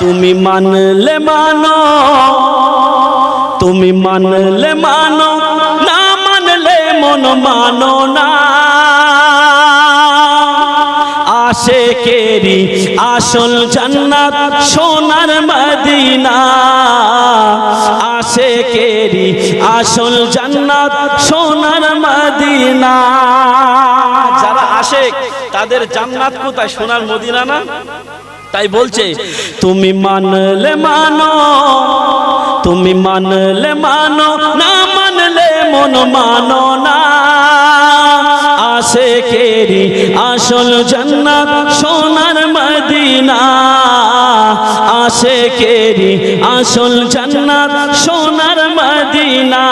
তুমি মানলে মানো, তুমি মানলে মানো, না মানলে মন মানো না। আসে কেরি আসল জান্নাত সোনার মদিনা। আসে কেরি আসল জান্নাত সোনার মদিনা। তাদের জান্নাত কোথায়? সোনার মদিনা না? তাই বলছে, তুমি মানলে মানো, তুমি মানলে মানো, না মানলে মন মানো না। আসে কেরি আসল জান্নাত সোনার মদিনা। আসে কেরি আসল জান্নাত সোনার মদিনা।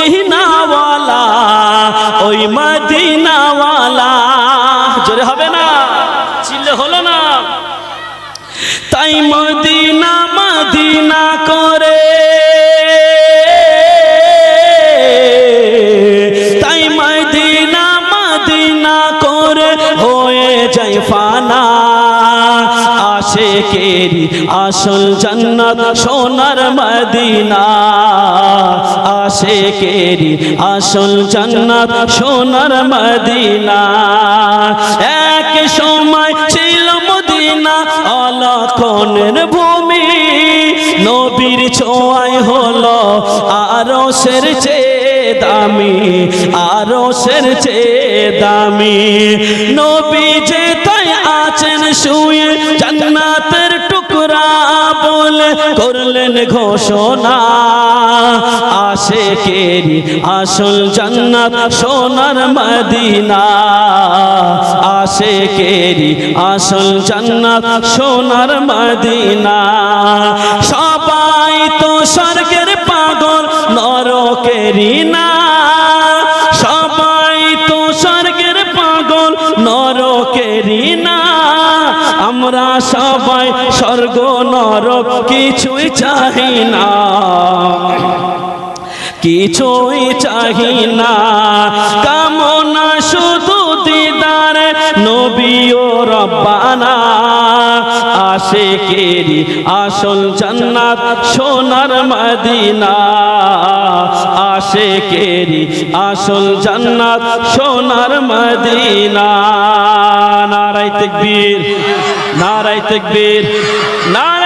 মদিনাওয়ালা, ওই মদিনাওয়ালা। জোরে হবে না? চিল্লে হলো না? তাই মদিনা মদিনা করে। তাই মদিনা মদিনা করে হয়ে যায় ফানা। আসল জান্নাত সোনার মদিনা। আসে আসল জান্নাত সোনার মদিনা। এক সময় ছিল মদিনা অলক্ষণের ভূমি। নবীর ছোঁয়ায় হলো আরও সের দামি আরও সের দামি। নবী যে তাই আছেন শুয়ে জান্নাতের টুকরা বলে করলেন ঘোষণা। আসে কেরি আসল জান্নাত সোনার মদিনা। আসে কেরি আসল জান্নাত সোনার মদিনা। সবাই তো স্বর্গের পাগল নরকেরি না। সবাই তো স্বর্গের পাগল নরকেরি না। আমরা সবাই স্বর্গ, নরক কিছুই চাই না। কিছুই চাহি না। কামনা শুধু দিদার, নবী ও রব্বানা। আসে কেরি আসল জান্নাত, সোনার মদিনা। আসে কেরি আসল জান্নাত, সোনার মদিনা। নারাই তকবীর নারাই তকবীর নারাই